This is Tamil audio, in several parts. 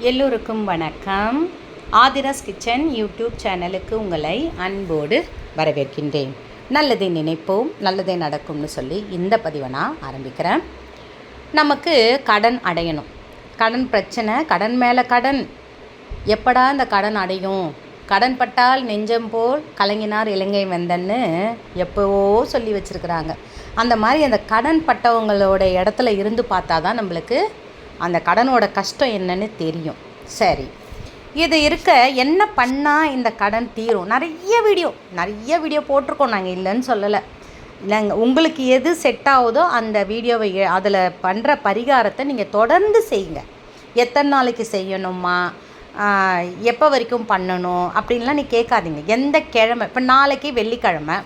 எல்லோருக்கும் வணக்கம். ஆதிராஸ் கிச்சன் யூடியூப் சேனலுக்கு உங்களை அன்போடு வரவேற்கின்றேன். நல்லதை நினைப்போம் நல்லதே நடக்கும்னு சொல்லி இந்த பதிவை நான் ஆரம்பிக்கிறேன். நமக்கு கடன் அடையணும். கடன் பிரச்சனை கடன் மேலே கடன். எப்படா இந்த கடன் அடையும்? கடன் பட்டால் நெஞ்சம் போல் கலங்கினார் இலங்கை வந்தன்னு எப்போவோ சொல்லி வச்சுருக்குறாங்க. அந்த மாதிரி அந்த கடன் பட்டவங்களோட இடத்துல இருந்து பார்த்தா தான் நம்மளுக்கு அந்த கடனோட கஷ்டம் என்னன்னு தெரியும். சரி. இது இருக்க என்ன பண்ணால் இந்த கடன் தீரும்? நிறைய வீடியோ நிறைய வீடியோ போட்டிருக்கோம் நாங்கள் இல்லைன்னு சொல்லலை. இல்லைங்க உங்களுக்கு எது செட் ஆகுதோ அந்த வீடியோவை அதில் பண்ணுற பரிகாரத்தை நீங்கள் தொடர்ந்து செய்யுங்க. எத்தனை நாளைக்கு செய்யணுமா? எப்போ வரைக்கும் பண்ணணும்? அப்படின்லாம் நீ கேட்காதீங்க. எந்த கிழமை? இப்போ நாளைக்கு வெள்ளிக்கிழமை.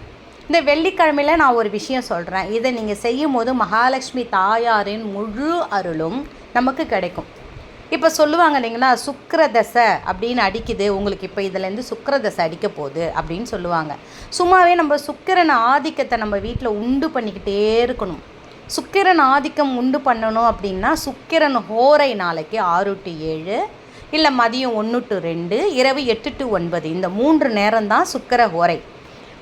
இந்த வெள்ளிக்கிழமையில் நான் ஒரு விஷயம் சொல்கிறேன் இதை நீங்கள் செய்யும் போது மகாலட்சுமி தாயாரின் முழு அருளும் நமக்கு கிடைக்கும். இப்போ சொல்லுவாங்க இல்லைங்களா சுக்கரதசை அப்படின்னு அடிக்குது உங்களுக்கு இப்போ இதுலேருந்து சுக்கரதசை அடிக்க போகுது அப்படின்னு சொல்லுவாங்க. சும்மாவே நம்ம சுக்கிரன் ஆதிக்கத்தை நம்ம வீட்டில் உண்டு பண்ணிக்கிட்டே இருக்கணும். சுக்கிரன் ஆதிக்கம் உண்டு பண்ணணும் அப்படின்னா சுக்கிரன் ஹோரை நாளைக்கு ஆறு டு ஏழு இல்லை மதியம் ஒன்று டு ரெண்டு இரவு எட்டு டு ஒன்பது இந்த மூன்று நேரம் தான் சுக்கர ஹோரை.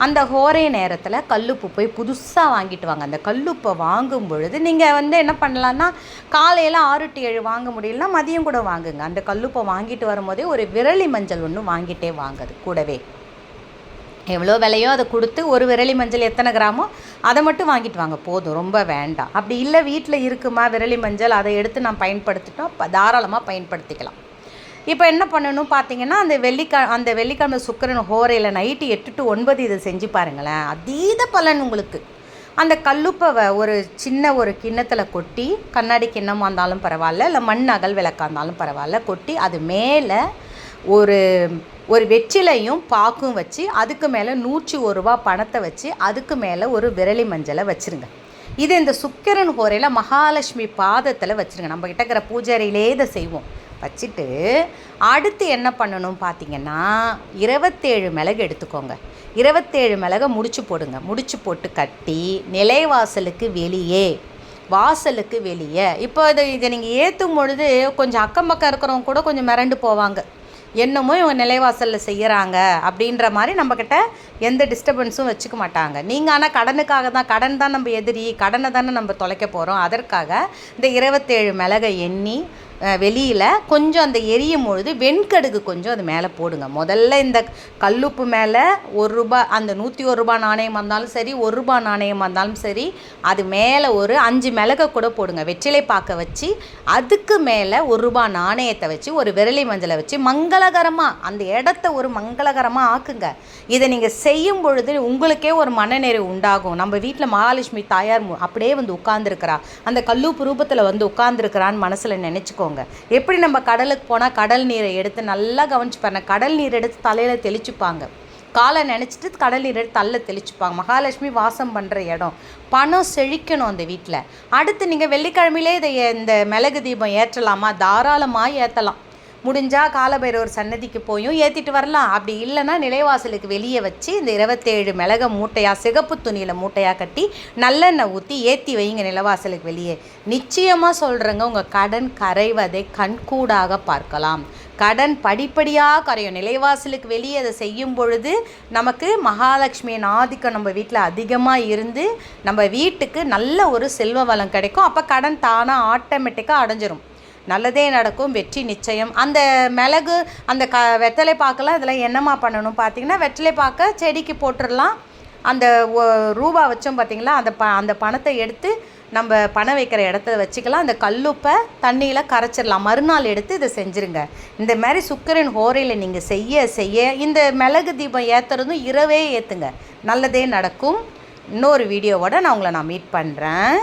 அந்த ஹோரே நேரத்தில் கல்லுப்பு போய் புதுசாக வாங்கிட்டு வாங்க. அந்த கல்லுப்பை வாங்கும் பொழுது நீங்கள் வந்து என்ன பண்ணலான்னா காலையில் ஆறு டு ஏழு வாங்க முடியலன்னா மதியம் கூட வாங்குங்க. அந்த கல்லுப்பை வாங்கிட்டு வரும்போதே ஒரு விரலி மஞ்சள் ஒன்று வாங்கிட்டே வாங்குது கூடவே. எவ்வளோ விலையோ அதை கொடுத்து ஒரு விரலி மஞ்சள் எத்தனை கிராமோ அதை மட்டும் வாங்கிட்டு வாங்க. போதும் ரொம்ப வேண்டாம். அப்படி இல்லை வீட்டில் இருக்குமா விரலி மஞ்சள்? அதை எடுத்து நான் பயன்படுத்திட்டோம். தாராளமாக பயன்படுத்திக்கலாம். இப்போ என்ன பண்ணணும் பார்த்தீங்கன்னா அந்த வெள்ளிக்க அந்த வெள்ளிக்கிழமை சுக்கரன் ஹோரையில் நைட்டு எட்டு டு ஒன்பது இதை செஞ்சு பாருங்களேன். அதீத பலன் உங்களுக்கு. அந்த கல்லுப்பை ஒரு சின்ன ஒரு கிண்ணத்தில் கொட்டி கண்ணாடி கிண்ணமாக இருந்தாலும் பரவாயில்ல இல்லை மண் அகல் விளக்காக இருந்தாலும் பரவாயில்ல கொட்டி அது மேலே ஒரு ஒரு வெற்றிலையும் பாக்கும் வச்சு அதுக்கு மேலே நூற்றி ஒரு ரூபா பணத்தை வச்சு அதுக்கு மேலே ஒரு விரலி மஞ்சளை வச்சுருங்க. இது இந்த சுக்கரன் ஹோரையில் மகாலட்சுமி பாதத்தில் வச்சுருங்க. நம்ம கிட்ட இருக்கிற பூஜாரியிலே இதை செய்வோம். வச்சுட்டு அடுத்து என்ன பண்ணணும் பார்த்தீங்கன்னா இருபத்தேழு மிளகு எடுத்துக்கோங்க. இருபத்தேழு மிளகை முடிச்சு போடுங்க. முடிச்சு போட்டு கட்டி நிலைவாசலுக்கு வெளியே வாசலுக்கு வெளியே. இப்போ இதை இதை நீங்கள் ஏற்றும் பொழுது கொஞ்சம் அக்கம் பக்கம் இருக்கிறவங்க கூட கொஞ்சம் மிரண்டு போவாங்க. என்னமோ இவங்க நிலைவாசலில் செய்கிறாங்க அப்படின்ற மாதிரி நம்மக்கிட்ட எந்த டிஸ்டர்பன்ஸும் வச்சுக்க மாட்டாங்க. நீங்கள் ஆனால் கடனுக்காக தான் கடன் தான் நம்ம எதிரி கடனை தானே நம்ம தொலைக்க போகிறோம் அதற்காக இந்த இருபத்தேழு மிளகை எண்ணி வெளியில் கொஞ்சம் அந்த எரியும் பொழுது வெண்கடுகு கொஞ்சம் அது மேலே போடுங்க. முதல்ல இந்த கல்லுப்பு மேலே ஒரு ரூபா அந்த நூற்றி ஒரு ரூபா நாணயமாக இருந்தாலும் சரி ஒரு ரூபா நாணயமாக இருந்தாலும் சரி அது மேலே ஒரு அஞ்சு மிளகை கூட போடுங்க. வெற்றிலை பார்க்க வச்சு அதுக்கு மேலே ஒரு ரூபா நாணயத்தை வச்சு ஒரு விரலி மஞ்சளை வச்சு மங்களகரமாக அந்த இடத்த ஒரு மங்களகரமாக ஆக்குங்க. இதை நீங்கள் செய்யும் பொழுது உங்களுக்கே ஒரு மனநிறைவு உண்டாகும். நம்ம வீட்டில் மகாலட்சுமி தாயார் அப்படியே வந்து உட்காந்துருக்கிறா அந்த கல்லூப்பு ரூபத்தில் வந்து உட்காந்துருக்கிறான்னு மனசில் நினச்சிக்கோ வச்சுக்கோங்க எப்படி நம்ம கடலுக்கு போனால் கடல் நீரை எடுத்து நல்லா கவனிச்சு பாருங்க. கடல் நீர் எடுத்து தலையில் தெளிச்சுப்பாங்க. காலை நினச்சிட்டு கடல் நீர் எடுத்து தள்ள தெளிச்சுப்பாங்க. மகாலட்சுமி வாசம் பண்ணுற இடம். பணம் செழிக்கணும் அந்த வீட்டில் அடுத்து நீங்கள் வெள்ளிக்கிழமையிலே இதை இந்த மிளகு தீபம் ஏற்றலாமா? தாராளமாக ஏற்றலாம் முடிஞ்சால் காலபைரவர் சன்னதிக்கு போயும் ஏற்றிட்டு வரலாம். அப்படி இல்லைன்னா நிலைவாசலுக்கு வெளியே வச்சு இந்த இருபத்தேழு மிளக மூட்டையாக சிகப்பு துணியில் மூட்டையாக கட்டி நல்லெண்ணெய் ஊற்றி ஏற்றி வைங்க நிலவாசலுக்கு வெளியே. நிச்சயமாக சொல்கிறேங்க உங்கள் கடன் கரைவதை கண்கூடாக பார்க்கலாம். கடன் படிப்படியாக கரையும். நிலைவாசலுக்கு வெளியே அதை செய்யும் பொழுது நமக்கு மகாலட்சுமியின் ஆதிக்கம் நம்ம வீட்டில் அதிகமாக இருந்து நம்ம வீட்டுக்கு நல்ல ஒரு செல்வ வளம் கிடைக்கும். அப்போ கடன் தானாக ஆட்டோமேட்டிக்காக அடைஞ்சிரும். நல்லதே நடக்கும் வெற்றி நிச்சயம். அந்த மிளகு அந்த க வெத்தலை பாக்கெல்லாம் இதெல்லாம் என்னம்மா பண்ணணும் பார்த்தீங்கன்னா வெத்தலை பாக்க செடிக்கு போட்டுடலாம் அந்த ரூபா வச்சோம் பார்த்தீங்களா அந்த ப அந்த பணத்தை எடுத்து நம்ம பணம் வைக்கிற இடத்த வச்சுக்கலாம். அந்த கல்லுப்பை தண்ணியில் கரைச்சிடலாம். மறுநாள் எடுத்து இதை செஞ்சுருங்க. இந்த மாதிரி சுக்கரன் ஹோரையில் நீங்கள் செய்ய செய்ய இந்த மிளகு தீபம் ஏற்றுறதும் இரவே ஏற்றுங்க நல்லதே நடக்கும். இன்னொரு வீடியோவோட நான் உங்களை நான் மீட் பண்ணுறேன்